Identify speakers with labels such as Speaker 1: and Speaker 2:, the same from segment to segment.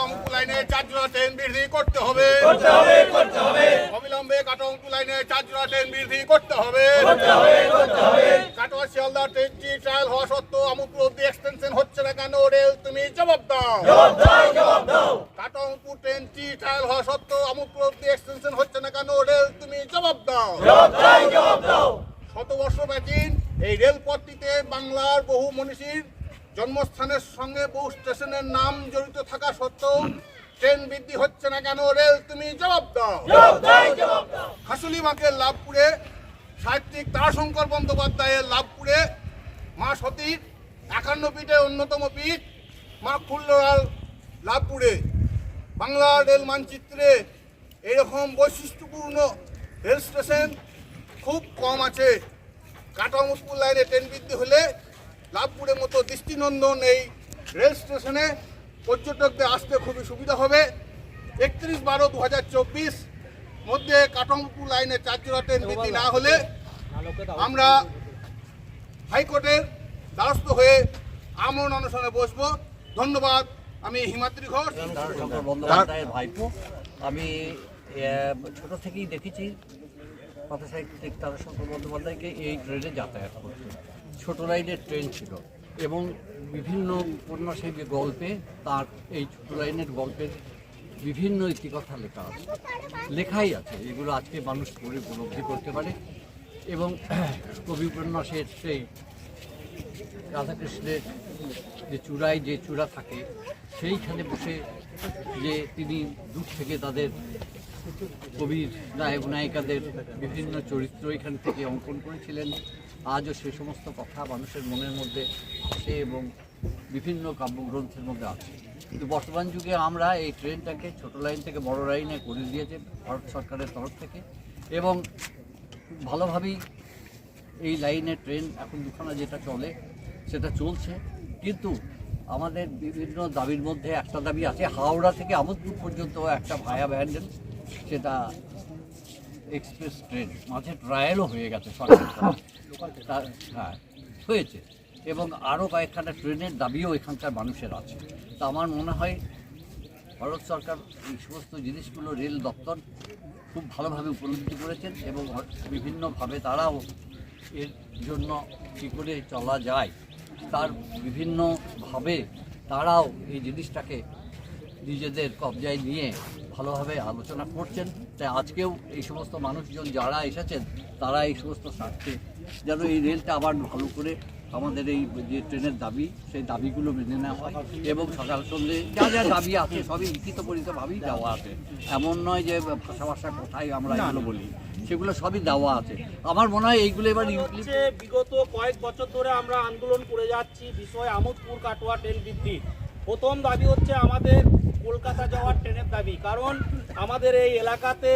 Speaker 1: কাটংকু লাইনে চার ট্রেন বৃদ্ধি করতে হবে। অবিলম্বে লাইনে চারজোড়া ট্রেন বৃদ্ধি করতে হবে। কাটোয়া শিয়ালদা ট্রেনটি ট্রায়াল হওয়া সত্ত্বেও অব্দি এক্সটেনশন হচ্ছে না কেন রেল তুমি জবাব দাও। ট্রেনটি ট্রায়াল হওয়া সত্ত্বেও অব্দি এক্সটেনশন হচ্ছে না কেন রেল তুমি জবাব দাও। শত বর্ষ প্রাচীন এই রেলপথটিতে বাংলার বহু মনীষীর জন্মস্থানের সঙ্গে বহু স্টেশনের নাম জড়িত থাকা সত্ত্বেও ট্রেন বৃদ্ধি হচ্ছে না কেন? রেল তুমি জবাব দাও। হাসুলিমাকের লাভপুরে সাহিত্যিক তারাশঙ্কর বন্দ্যোপাধ্যায়ের লাভপুরে মা সতীর একান্ন পীঠের অন্যতম পীঠ মা খুল্লরাল লাভপুরে। বাংলা রেল মানচিত্রে এরকম বৈশিষ্ট্যপূর্ণ রেল স্টেশন খুব কম আছে। কাটামুসপুর লাইনে ট্রেন বৃদ্ধি হলে লাভপুরের মতো দৃষ্টিনন্দন এই রেল স্টেশনে পর্যটকদের আসতে খুবই সুবিধা হবে। একত্রিশ বারো দু হাজার চব্বিশ মধ্যে কাটমপুর লাইনে চার জোড়া ট্রেন বৃদ্ধি না হলে আমরা হাইকোর্টের দ্বারস্থ হয়ে আমরণ অনশনে বসবো। ধন্যবাদ আমি হিমাদ্রি ঘোষ।
Speaker 2: তারাশঙ্কর বন্দ্যোপাধ্যায়ের ভাইপো। আমি ছোট থেকেই দেখেছি কথাসাহিত্যিক তারাশঙ্কর বন্দ্যোপাধ্যায়কে এই ট্রেনে যাতায়াত করতে। ছোট লাইনের ট্রেন ছিল এবং বিভিন্ন উপন্যাসের যে গল্পে তার এই ছোট লাইনের গল্পের বিভিন্ন ইতিকথা লেখা আছে। লেখাই আছে, এগুলো আজকে মানুষ পড়ে উপলব্ধি করতে পারে এবং কবি উপন্যাসের সেই রাধাকৃষ্ণের যে চূড়ায় যে চূড়া থাকে, সেইখানে বসে যে তিনি দূর থেকে তাদের কবির নায়ক নায়িকাদের বিভিন্ন চরিত্র এখান থেকে অঙ্কন করেছিলেন। আজও সে সমস্ত কথা মানুষের মনের মধ্যে আসে এবং বিভিন্ন কাব্যগ্রন্থের মধ্যে আছে কিন্তু বর্তমান যুগে আমরা এই ট্রেনটাকে ছোট লাইন থেকে বড় লাইনে করে দিয়েছে ভারত সরকারের তরফ থেকে এবং ভালোভাবেই এই লাইনের ট্রেন এখন দুখানা যেটা চলে সেটা চলছে। কিন্তু আমাদের বিভিন্ন দাবির মধ্যে একটা দাবি আছে, হাওড়া থেকে আমোদপুর পর্যন্ত একটা ভায়া ব্যান্ডেল সেটা এক্সপ্রেস ট্রেন মাঝে ট্রায়ালও হয়ে গেছে সরকার হ্যাঁ হয়েছে। এবং আরও কয়েকখানা ট্রেনের দাবিও এখানকার মানুষের আছে। তা আমার মনে হয় ভারত সরকার এই সমস্ত জিনিসগুলো রেল দপ্তর খুব ভালোভাবে উপলব্ধি করেছেন এবং বিভিন্নভাবে তারাও এর জন্য কী করে চলা যায়, তার বিভিন্নভাবে তারাও এই জিনিসটাকে নিজেদের কবজায় নিয়ে ভালোভাবে আলোচনা করছেন। তাই আজকেও এই সমস্ত মানুষজন যারা এসেছেন তারা এই সমস্ত স্বার্থে যেন এই রেলটা আবার ভালো করে আমাদের এই যে ট্রেনের দাবি সেই দাবিগুলো মেনে নেওয়া হয় এবং সকাল সন্ধ্যে যা যা দাবি আছে সবই লিখিত পরিতভাবেই দেওয়া আছে। এমন নয় যে ভাষা ভাষা কোথায় আমরা এগুলো বলি। সেগুলো সবই দেওয়া আছে। আমার মনে হয় এইগুলো এবার
Speaker 3: বিগত কয়েক বছর ধরে আমরা আন্দোলন করে যাচ্ছি বিষয় আমোদপুর কাটোয়া ট্রেন বৃদ্ধি প্রথম দাবি হচ্ছে আমাদের কলকাতা যাওয়ার ট্রেনের দাবি। কারণ আমাদের এই এলাকাতে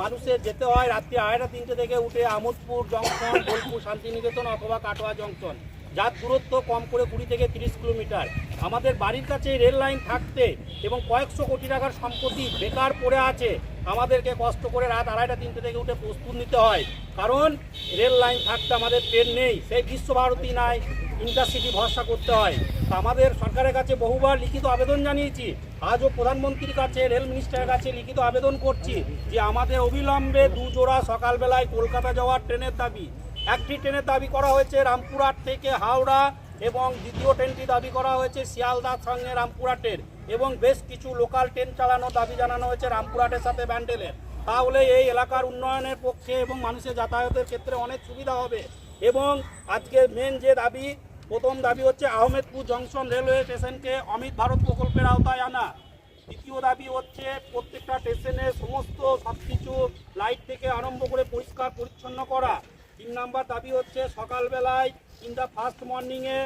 Speaker 3: মানুষের যেতে হয় রাত্রি আড়াইটা তিনটে থেকে উঠে আমোদপুর জংশন, বোলপুর, শান্তিনিকেতন অথবা কাটোয়া জংশন। যার দূরত্ব কম করে কুড়ি থেকে তিরিশ কিলোমিটার। আমাদের বাড়ির কাছে রেল লাইন থাকতে এবং কয়েকশো কোটি টাকার সম্পত্তি বেকার পড়ে আছে। আমাদেরকে কষ্ট করে রাত আড়াইটা তিনটে থেকে উঠে প্রস্তুত নিতে হয়। কারণ রেল লাইন থাকতে আমাদের ট্রেন নেই। সেই বিশ্বভারতী নাই। ইন্টারসিটি ভরসা করতে হয়। আমাদের সরকারের কাছে বহুবার লিখিত আবেদন জানিয়েছি। আজও প্রধানমন্ত্রীর কাছে, রেল মিনিস্টারের কাছে লিখিত আবেদন করছি যে আমাদের অবিলম্বে দু জোড়া সকালবেলায় কলকাতা যাওয়ার ট্রেনের দাবি। একটি ট্রেনের দাবি করা হয়েছে রামপুরহাট থেকে হাওড়া এবং দ্বিতীয় ট্রেনটি দাবি করা হয়েছে শিয়ালদার সঙ্গে রামপুরহাটের এবং বেশ কিছু লোকাল ট্রেন চালানোর দাবি জানানো হয়েছে রামপুরহাটের সাথে ব্যান্ডেলের। তাহলে এই এলাকার উন্নয়নের পক্ষে এবং মানুষের যাতায়াতের ক্ষেত্রে অনেক সুবিধা হবে। এবং আজকে মেন যে দাবি প্রথম দাবি হচ্ছে আহমেদপুর জংশন রেলওয়ে স্টেশনকে অমিত ভারত প্রকল্পের আওতায় আনা। দ্বিতীয় দাবি হচ্ছে প্রত্যেকটা স্টেশনে সমস্ত সব কিছু লাইট থেকে আরম্ভ করে পরিষ্কার পরিচ্ছন্ন করা। তিন নাম্বার দাবি হচ্ছে সকালবেলায় ইন দ্য ফার্স্ট মর্নিংয়ে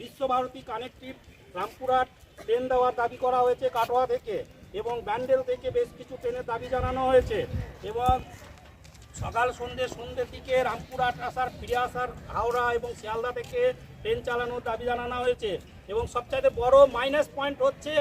Speaker 3: বিশ্বভারতী কানেক্টিভ রামপুরহাট ট্রেন দেওয়ার দাবি করা হয়েছে কাটোয়া থেকে এবং ব্যান্ডেল থেকে বেশ কিছু ট্রেনের দাবি জানানো হয়েছে। এবং সকাল সন্ধ্যে সন্ধ্যের দিকে রামপুরহাট আসার ফিরে আসার হাওড়া এবং শিয়ালদা থেকে ট্রেন চালানোর দাবি জানানো হয়েছে। এবং সবচাইতে বড় মাইনাস পয়েন্ট হচ্ছে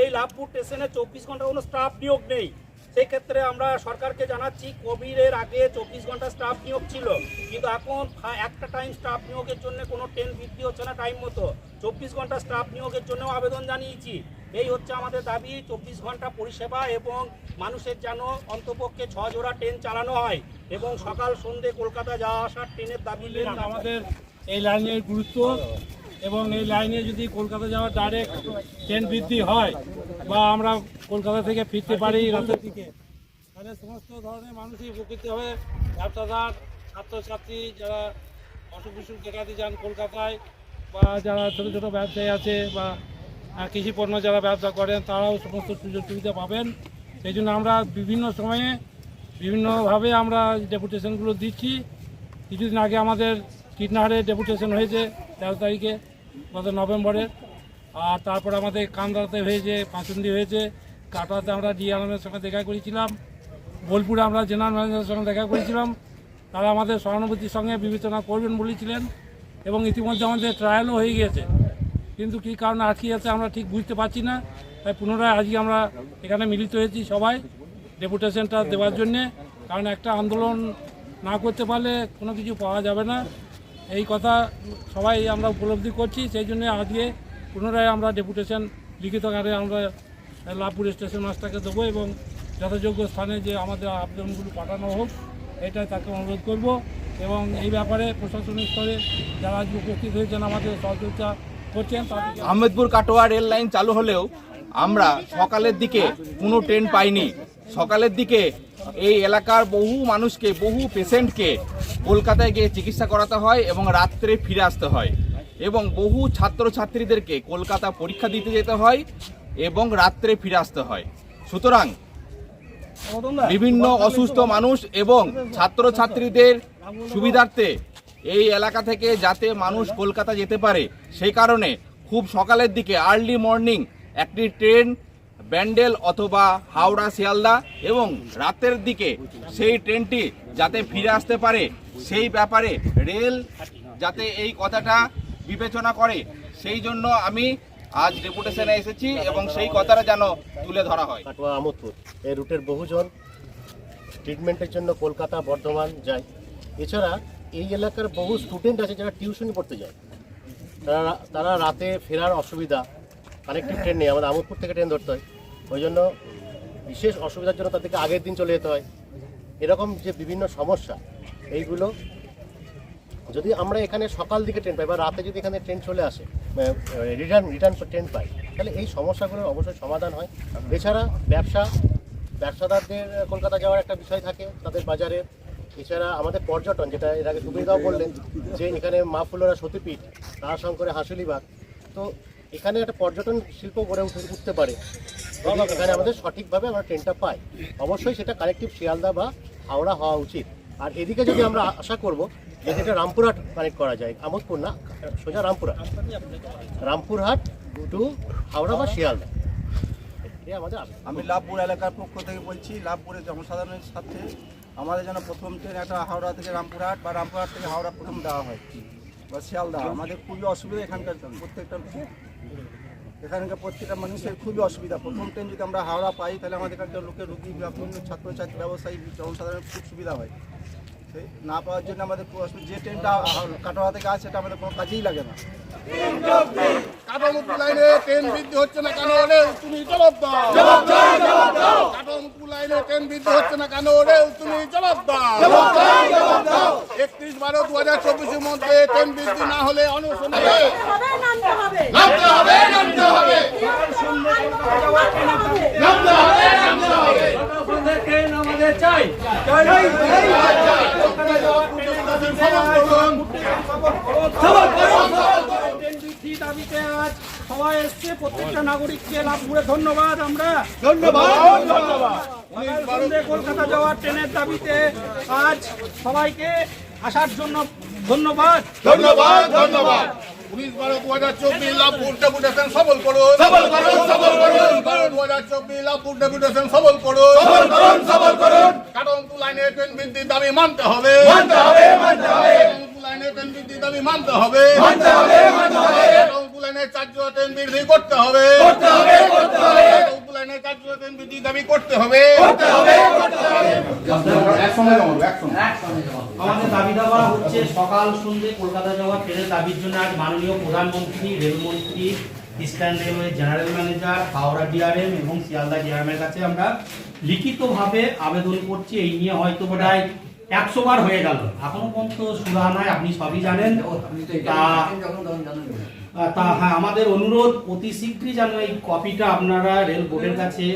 Speaker 3: এই লাভপুর স্টেশনে চব্বিশ ঘণ্টা কোনো স্টাফ নিয়োগ নেই। সেই ক্ষেত্রে আমরা সরকারকে জানাচ্ছি কোভিডের আগে চব্বিশ ঘণ্টা স্টাফ নিয়োগ ছিল। কিন্তু এখন একটা টাইম স্টাফ নিয়োগের জন্য কোনো ট্রেন বৃদ্ধি হচ্ছে না টাইম মতো। চব্বিশ ঘণ্টা স্টাফ নিয়োগের জন্যও আবেদন জানিয়েছি। এই হচ্ছে আমাদের দাবি চব্বিশ ঘণ্টা পরিষেবা এবং মানুষের যেন অন্তপক্ষে ছ জোড়া ট্রেন চালানো হয় এবং সকাল সন্ধে কলকাতা যাওয়া আসার ট্রেনের দাবি
Speaker 4: আমাদের এই লাইনের গুরুত্ব। এবং এই লাইনে যদি কলকাতা যাওয়ার ডাইরেক্ট ট্রেন বৃদ্ধি হয় বা আমরা কলকাতা থেকে ফিরতে পারি রাতের দিকে, তাহলে সমস্ত ধরনের মানুষই উপকৃত হবে। ব্যবসাদার ছাত্রছাত্রী যারা অসুখ বিসুখ দেখাতে যান কলকাতায় বা যারা ছোটো ছোটো ব্যবসায়ী আছে বা কৃষি পণ্য যারা ব্যবসা করেন, তারাও সমস্ত সুযোগ সুবিধা পাবেন। সেই জন্য আমরা বিভিন্ন সময়ে বিভিন্নভাবে আমরা ডেপুটেশনগুলো দিচ্ছি। কিছুদিন আগে আমাদের কীটনাহারে ডেপুটেশন হয়েছে তেরো তারিখে। গত নভেম্বরে। আর তারপর আমাদের কান্দাতে হয়েছে পাঁচুন্দি হয়েছে কাটোয়াতে আমরা ডিআরএমের সঙ্গে দেখা করেছিলাম, বোলপুরে আমরা জেনারেল ম্যানেজারের সঙ্গে দেখা করেছিলাম। তারা আমাদের সহানুভূতির সঙ্গে বিবেচনা করবেন বলেছিলেন এবং ইতিমধ্যে আমাদের ট্রায়ালও হয়ে গিয়েছে। কিন্তু কী কারণে আটকে আছে আমরা ঠিক বুঝতে পারছি না। তাই পুনরায় আজকে আমরা এখানে মিলিত হয়েছি সবাই ডেপুটেশনটা দেওয়ার জন্যে। কারণ একটা আন্দোলন না করতে পারলে কোনো কিছু পাওয়া যাবে না। এই কথা সবাই আমরা উপলব্ধি করছি, সেই জন্য আজকে পুনরায় আমরা ডেপুটেশন, লিখিত আকারে আমরা লাভপুর স্টেশন মাস্টারকে দেবো এবং যথাযোগ্য স্থানে যে আমাদের আবেদনগুলো পাঠানো হোক এটাই তাকে অনুরোধ করব এবং এই ব্যাপারে প্রশাসনিক স্তরে যারা আজকে উপস্থিত হয়েছেন, আমাদের সহযোগিতা করছেন
Speaker 5: আহমেদপুর কাটোয়া রেল লাইন চালু হলেও আমরা সকালের দিকে কোনো ট্রেন পাইনি। সকালের দিকে এই এলাকার বহু মানুষকে, বহু পেশেন্টকে কলকাতায় গিয়ে চিকিৎসা করাতে হয় এবং রাত্রে ফিরে আসতে হয়। এবং বহু ছাত্রছাত্রীদেরকে কলকাতা পরীক্ষা দিতে যেতে হয় এবং রাত্রে ফিরে আসতে হয়। সুতরাং বিভিন্ন অসুস্থ মানুষ এবং ছাত্রছাত্রীদের সুবিধার্থে এই এলাকা থেকে যাতে মানুষ কলকাতা যেতে পারে, সেই কারণে খুব সকালের দিকে আর্লি মর্নিং একটি ট্রেন ব্যান্ডেল অথবা হাওড়া, শিয়ালদা এবং রাতের দিকে সেই ট্রেনটি যাতে ফিরে আসতে পারে, সেই ব্যাপারে রেল যাতে এই কথাটা বিবেচনা করে, সেই জন্য আমি আজ ডেপুটেশনে এসেছি এবং সেই কথাটা যেন তুলে ধরা হয়।
Speaker 6: কাটোয়া, আমোদপুর এই রুটের বহুজন ট্রিটমেন্টের জন্য কলকাতা, বর্ধমান যায়। এছাড়া এই এলাকার বহু স্টুডেন্ট আছে যারা টিউশনি পড়তে যায়। তারা তারা রাতে ফেরার অসুবিধা কানেক্টিভ ট্রেন নেই। আমাদের আমোদপুর থেকে ট্রেন ধরতে হয়। ওই জন্য বিশেষ অসুবিধার জন্য তাদেরকে আগের দিন চলে যেতে হয়। এরকম যে বিভিন্ন সমস্যা, এইগুলো যদি আমরা এখানে সকাল দিকে ট্রেন পাই বা রাতে যদি এখানে ট্রেন চলে আসে রিটার্ন রিটার্ন ট্রেন পাই, তাহলে এই সমস্যাগুলোর অবশ্যই সমাধান হয়। এছাড়া ব্যবসা, ব্যবসাদারদের কলকাতা যাওয়ার একটা বিষয় থাকে তাদের বাজারে। এছাড়া আমাদের পর্যটন, যেটা এর আগে সুবিধাও বললেন যে এখানে মা ফুলরা সতীপীঠ তার শঙ্করে হাঁসুলিবাগ। তো এখানে একটা পর্যটন শিল্প গড়ে উঠে উঠতে পারে। এখানে আমাদের সঠিকভাবে আমরা ট্রেনটা পাই। অবশ্যই সেটা কানেক্টিভ শিয়ালদা বা হাওড়া হওয়া উচিত। আর এদিকে যদি আমরা আশা করব যে এটা রামপুরহাট কানেক্ট করা যায় আমোদপুর না সোজা রামপুরহাট। রামপুরহাট টু হাওড়া বা শিয়ালদা। আমাদের
Speaker 7: আমি লাভপুর এলাকার পক্ষ থেকে বলছি লাভপুরের জনসাধারণের সাথে আমাদের যেন প্রথম ট্রেন একটা হাওড়া থেকে রামপুরহাট বা রামপুরহাট থেকে হাওড়া প্রথম দেওয়া হয় বা শিয়ালদা। আমাদের খুবই অসুবিধা এখানকার প্রত্যেকটা এখানকার প্রত্যেকটা মানুষের খুবই অসুবিধা। প্রথম ট্রেন যদি আমরা হাওড়া পাই তাহলে আমাদের এখানকার লোকের রুগী বিভিন্ন ছাত্রছাত্রী ব্যবসায়ী জনসাধারণের খুব সুবিধা হয়। সেই না পাওয়ার জন্য আমাদের খুব অসুবিধা। যে ট্রেনটা কাটোয়া থেকে আসে সেটা আমাদের কোনো কাজেই লাগে না।
Speaker 1: লাইনে ট্রেন বৃদ্ধি হচ্ছে না কেন তুমি জবাব দাও। কাটামুটু লাইনে ট্রেন বৃদ্ধি হচ্ছে না কেন রে? তুমি জবাব দাও। একত্রিশ বারো দু হাজার চব্বিশের মধ্যে ট্রেন বৃদ্ধি না হলে অনশনে
Speaker 8: হবে নামতে হবে
Speaker 1: নামতে হবে নামতে হবে নামতে হবে নামতে হবে
Speaker 3: ট্রেন বৃদ্ধি দাবিতে আজ সবাই এসছে প্রত্যেকটা নাগরিককে লাভপুরে ধন্যবাদ। আমরা
Speaker 1: ধন্যবাদ ধন্যবাদ
Speaker 3: কলকাতা যাওয়ার ট্রেনের দাবিতে আজ সবাইকে আসার জন্য ধন্যবাদ।
Speaker 1: ধন্যবাদ ধন্যবাদ। উনিশ বারো দু হাজার চব্বিশ লাভপুর ডেপুটেশন সবল করুন। সবল করুন সবল করুন। বারো দু হাজার চব্বিশ লাভপুর ডেপুটেশন সবল করুন। সবল করুন সবল করুন। কাটনপুর লাইনে ট্রেন বৃদ্ধির দাবি মানতে হবে। মানতে হবে মানতে হবে। কাটনপুর লাইনে ট্রেন বৃদ্ধির দাবি মানতে হবে। মানতে হবে মানতে হবে কাটনপুর লাইনে চারশো ট্রেন বৃদ্ধি করতে হবে করতে হবে করতে হবে কাটনপুর লাইনে চারশো ট্রেন বৃদ্ধির দাবি করতে হবে করতে হবে
Speaker 3: আমাদের দাবি দাওয়া হচ্ছে সকাল সন্ধ্যে কলকাতা যাওয়ার ট্রেনের দাবির জন্য আজ মাননীয় প্রধানমন্ত্রী, রেলমন্ত্রী eastern railway general manager Howrah DRM এবং শিয়ালদা ডিআরএমের কাছে আমরা লিখিতভাবে আবেদন করছি। এই নিয়ে হয়তো বোধ একশো বার হয়ে গেল। এখনও পর্যন্ত সুরা নয় আপনি সবই জানেন।
Speaker 2: তা
Speaker 3: হ্যাঁ আমাদের অনুরোধ, অতি শীঘ্রই যেন এই কপিটা আপনারা রেল বোর্ডের কাছে,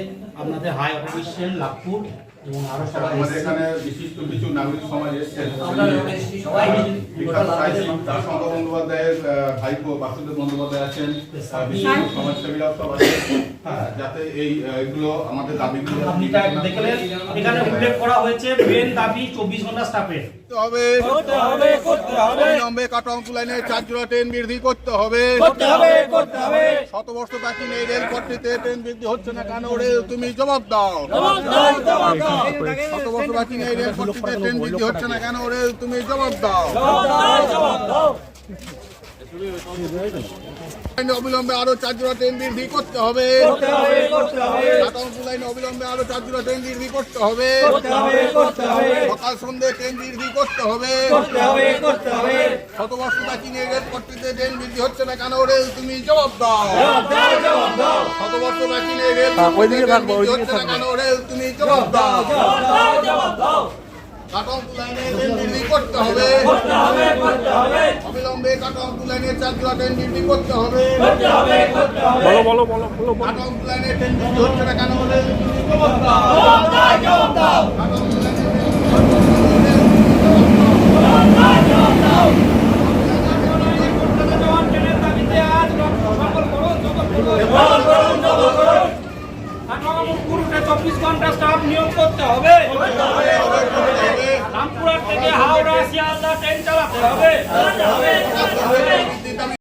Speaker 3: আপনাদের হাই অফিসিয়াল লাভপুর এবং আরও সবাই
Speaker 1: আমাদের এখানে বিশিষ্ট কিছু নাগরিক সমাজ এসেছেন বন্দ্যোপাধ্যায়ের ভাইপো বাসুদেব বন্দ্যোপাধ্যায় আছেন। বিশিষ্ট সমাজসেবীরাও সব আছেন। হ্যাঁ, যাতে এই এগুলো আমাদের দাবিগুলো
Speaker 3: আপনি দেখলেন? এখানে উল্লেখ করা হয়েছে মেন দাবি চব্বিশ ঘণ্টা স্টাফের
Speaker 1: করতে হবে অবিলম্বে কাটোয়া লাইনে চার জোড়া ট্রেন বৃদ্ধি করতে হবে। শতবর্ষ প্রাচীন এই রেলপথটিতে ট্রেন বৃদ্ধি হচ্ছে না কেন? রেল তুমি জবাব দাও। এই রেলপথটিতে ট্রেন দিতে হচ্ছে না কেন রেল তুমি জবাব দাও। লাইনে অবিলম্বে আরও চার জোড়া ট্রেন বৃদ্ধি করতে হবে। লাইনে অবিলম্বে আরও চার জোড়া ট্রেন বৃদ্ধি করতে হবে। সকাল সন্ধ্যে ট্রেন বৃদ্ধি করতে হবে। শতবর্ষ প্রাচীন এই রেলপথটিতে ট্রেন বৃদ্ধি হচ্ছে না কেন? রেল তুমি জবাব দাও। শতবর্ষ প্রাচীন এই রেলপথটিতে ট্রেন বৃদ্ধি হচ্ছে না কেন? রেল তুমি জবাব দাও। কাটন লাইনে ট্রেন বৃদ্ধি করতে হবে। অবিলম্বে কাটন লাইনের চার জোড়া ট্রেন বৃদ্ধি করতে হবে
Speaker 4: বলো বলো বলো বলো
Speaker 1: কাটন লাইনে ট্রেন বৃদ্ধি হচ্ছে না কেন বলে? জবাব দাও ট্রেন বৃদ্ধি হচ্ছে না কেন রেল তুমি জবাব দাও
Speaker 3: কলকাতা যাওয়ার ট্রেনের দাবিতে আজ সকল করুন সকল করুন কাঠামোপুর রুটে চব্বিশ ঘণ্টা স্টাফ নিয়োগ করতে হবে